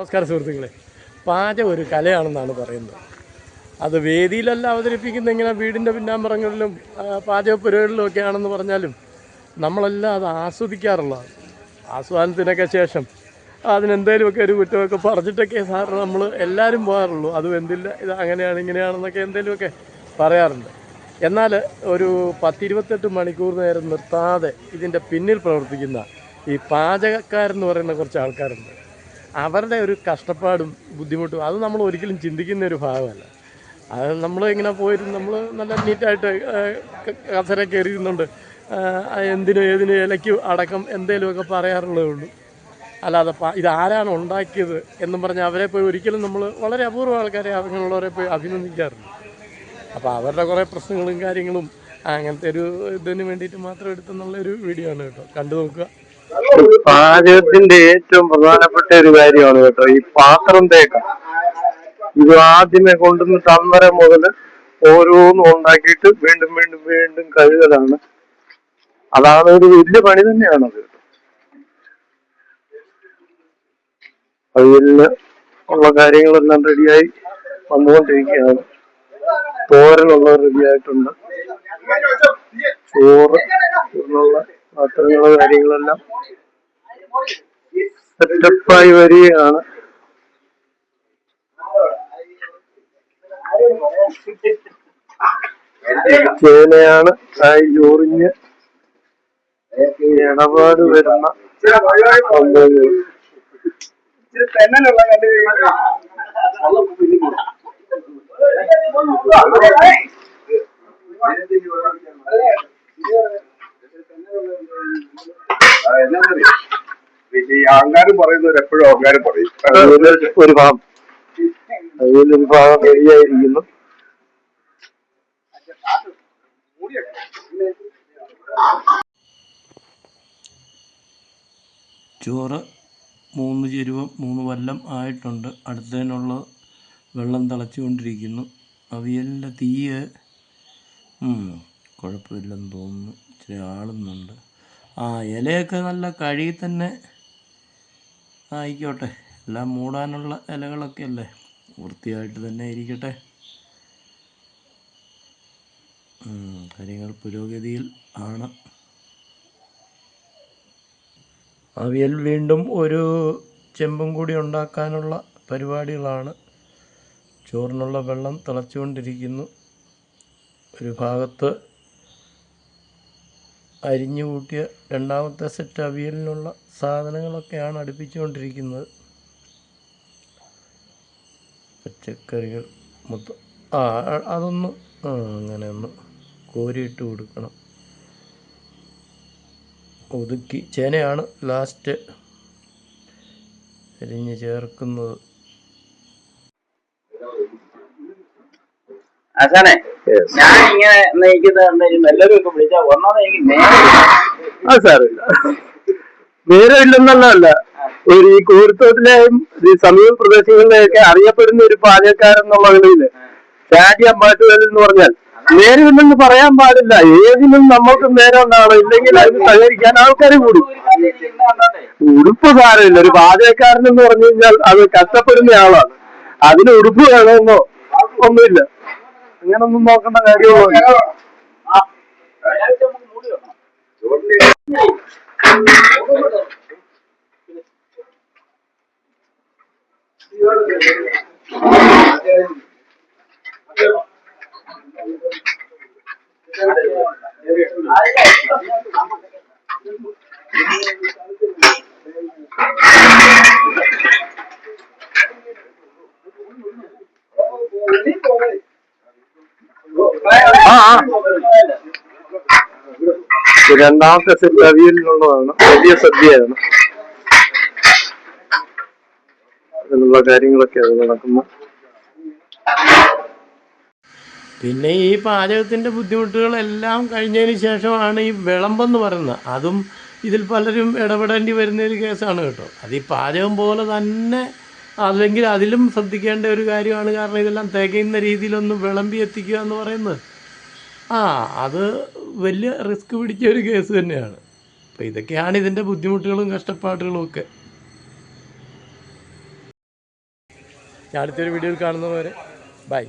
നമസ്കാരം സുഹൃത്തുക്കളെ. പാചകം ഒരു കലയാണെന്നാണ് പറയുന്നത്. അത് വേദിയിലല്ല അവതരിപ്പിക്കുന്ന ഇങ്ങനെ വീടിന്റെ പിന്നാമ്പറങ്ങളിലും ആ, പാചക പരിപാടികളിലും ഒക്കെ ആണെന്ന് പറഞ്ഞാലും നമ്മളെല്ലാം അത് ആസ്വദിക്കാറുള്ളതാണ് ആസ്വാദനത്തിനൊക്കെ ശേഷം അതിനെന്തേലുമൊക്കെ ഒരു കുറ്റമൊക്കെ പറഞ്ഞിട്ടൊക്കെ സാറിന് നമ്മൾ എല്ലാവരും പോകാറുള്ളൂ. അതും എന്തില്ല ഇത് അങ്ങനെയാണ് ഇങ്ങനെയാണെന്നൊക്കെ എന്തെങ്കിലുമൊക്കെ പറയാറുണ്ട്. എന്നാൽ ഒരു പത്തിരുപത്തെട്ട് മണിക്കൂർ നേരം നിർത്താതെ ഇതിന്റെ പിന്നിൽ പ്രവർത്തിക്കുന്ന ഈ പാചകക്കാരെന്ന് പറയുന്ന കുറച്ച് ആൾക്കാരുണ്ട്. അവരുടെ ഒരു കഷ്ടപ്പാടും ബുദ്ധിമുട്ടും അത് നമ്മൾ ഒരിക്കലും ചിന്തിക്കുന്ന ഒരു ഭാഗമല്ല. അത് നമ്മൾ ഇങ്ങനെ പോയിരുന്നു നമ്മൾ നല്ല നീറ്റായിട്ട് കസര കയറിയിരുന്നുണ്ട്. എന്തിനും ഏതിനും ഇലയ്ക്ക് അടക്കം എന്തെങ്കിലുമൊക്കെ പറയാറുള്ളതേ ഉള്ളൂ. അല്ലാതെ ഇതാരാണ് ഉണ്ടാക്കിയത് എന്നും പറഞ്ഞ് അവരെ പോയി ഒരിക്കലും നമ്മൾ വളരെ അപൂർവ ആൾക്കാരെ അങ്ങനെയുള്ളവരെ പോയി അഭിനന്ദിക്കാറുണ്ട് അപ്പോൾ അവരുടെ കുറേ പ്രശ്നങ്ങളും കാര്യങ്ങളും അങ്ങനത്തെ ഒരു ഇതിന് വേണ്ടിയിട്ട് മാത്രം എടുത്തെന്നുള്ള ഒരു വീഡിയോ ആണ് കേട്ടോ. കണ്ടു നോക്കുക. പാചകത്തിന്റെ ഏറ്റവും പ്രധാനപ്പെട്ട ഒരു കാര്യമാണ് കേട്ടോ ഈ പാത്രം തേക്ക ഇത് ആദ്യമേ കൊണ്ടുവന്ന് തന്നര മുതൽ ഓരോന്നും ഉണ്ടാക്കിയിട്ട് വീണ്ടും വീണ്ടും വീണ്ടും കഴുകലാണ്. അതാണ് ഒരു വലിയ പണി തന്നെയാണ് അത് അതിൽ ഉള്ള കാര്യങ്ങളെല്ലാം റെഡിയായി വന്നുകൊണ്ടിരിക്കുകയാണ്. തോരനുള്ള റെഡിയായിട്ടുണ്ട്. ചോറ് എന്നുള്ള പാത്രങ്ങൾ കാര്യങ്ങളെല്ലാം സെറ്റപ്പായി വരികയാണ്. ചേനയാണ് കായ് ചോറിഞ്ഞ് ഇടപാട് വരുന്ന സംഭവങ്ങൾ. ഈ പറയുന്നവർ പറയുന്നത് എപ്പോഴും അഹങ്കാരം പറയും. ഒരു ഭാഗം. അതിലൊരു ഭാഗം ആയിരിക്കുന്നു ചോറ് മൂന്ന് ചെരുവം മൂന്ന് വല്ലം ആയിട്ടുണ്ട്. അടുത്തതിനുള്ള വെള്ളം തിളച്ചുകൊണ്ടിരിക്കുന്നു. അവിയലിന്റെ തീയ് കുഴപ്പമില്ലെന്ന് തോന്നുന്നു. ഇച്ചിരി ആളുന്നുണ്ട്. ആ ഇലയൊക്കെ നല്ല കഴുകി തന്നെ ആയിക്കോട്ടെ. എല്ലാം മൂടാനുള്ള ഇലകളൊക്കെ അല്ലേ? വൃത്തിയായിട്ട് തന്നെ ഇരിക്കട്ടെ. കാര്യങ്ങൾ പുരോഗതിയിൽ ആണ്. അവിയൽ വീണ്ടും ഒരു ചെമ്പും കൂടി ഉണ്ടാക്കാനുള്ള പരിപാടികളാണ്. ചോറിനുള്ള വെള്ളം തിളച്ചുകൊണ്ടിരിക്കുന്നു. ഒരു ഭാഗത്ത് അരിഞ്ഞു കൂട്ടിയ രണ്ടാമത്തെ സെറ്റ് അവിയലിനുള്ള സാധനങ്ങളൊക്കെയാണ് അടുപ്പിച്ചുകൊണ്ടിരിക്കുന്നത്. പച്ചക്കറികൾ മൊത്തം. ആ അതൊന്ന് അങ്ങനെ ഒന്ന് കോരിയിട്ട് കൊടുക്കണം. ഒതുക്കി ചേനയാണ് ലാസ്റ്റ് അരിഞ്ഞ് ചേർക്കുന്നത്. ആശാനെ ഞാൻ ഇങ്ങനെ നയിക്കുന്ന എല്ലാവരും ഒക്കെ വിളിച്ചാൽ ഒന്നാമത് എനിക്ക് നേരെ ആ സാറില്ല നേരമില്ലെന്നുള്ളതല്ല ഒരു ഈ കൂർത്തോട്ടിലെയും ഈ സമീപ പ്രദേശങ്ങളിലെയൊക്കെ അറിയപ്പെടുന്ന ഒരു പാചകക്കാരൻ എന്നുള്ള നിലയിൽ ഷാജി അമ്പാട്ടുകൽ എന്ന് പറഞ്ഞാൽ നേരമില്ലെന്ന് പറയാൻ പാടില്ല. ഏതിനും നമ്മൾക്ക് നേരം ഉണ്ടാവണം ഇല്ലെങ്കിൽ അതിന് സഹകരിക്കാൻ ആൾക്കാർ കൂടും. ഉടുപ്പ് സാരമില്ല. ഒരു പാചകക്കാരൻ എന്ന് പറഞ്ഞു കഴിഞ്ഞാൽ അത് കഷ്ടപ്പെടുന്ന ആളാണ്. അതിന് ഉടുപ്പ് വേണമെന്നോ? ഒന്നുമില്ല. അങ്ങനൊന്നും നോക്കേണ്ട കാര്യമൊന്നുമില്ല Thank നമുക്ക് ആ രണ്ടാമത്തെ സെറ്റ് അവിയലിനുള്ളതാണ് വലിയ സദ്യയാണ്. അതിനുള്ള കാര്യങ്ങളൊക്കെ അത് നടക്കുന്നു. പിന്നെ ഈ പാചകത്തിന്റെ ബുദ്ധിമുട്ടുകളെല്ലാം കഴിഞ്ഞതിന് ശേഷമാണ് ഈ വിളമ്പെന്ന് പറയുന്നത്. അതും ഇതിൽ പലരും ഇടപെടേണ്ടി വരുന്ന ഒരു കേസാണ് കേട്ടോ. അത് ഈ പാചകം പോലെ തന്നെ അല്ലെങ്കിൽ അതിലും ശ്രദ്ധിക്കേണ്ട ഒരു കാര്യമാണ്. കാരണം ഇതെല്ലാം തികയുന്ന രീതിയിലൊന്നും വിളമ്പി എത്തിക്കുക എന്ന് പറയുന്നത്. ആ അത് വലിയ റിസ്ക് പിടിച്ച ഒരു കേസ് തന്നെയാണ്. അപ്പോൾ ഇതൊക്കെയാണ് ഇതിന്റെ ബുദ്ധിമുട്ടുകളും കഷ്ടപ്പാടുകളും ഒക്കെ. അടുത്തൊരു വീഡിയോയിൽ കാണുന്നവരെ ബൈ.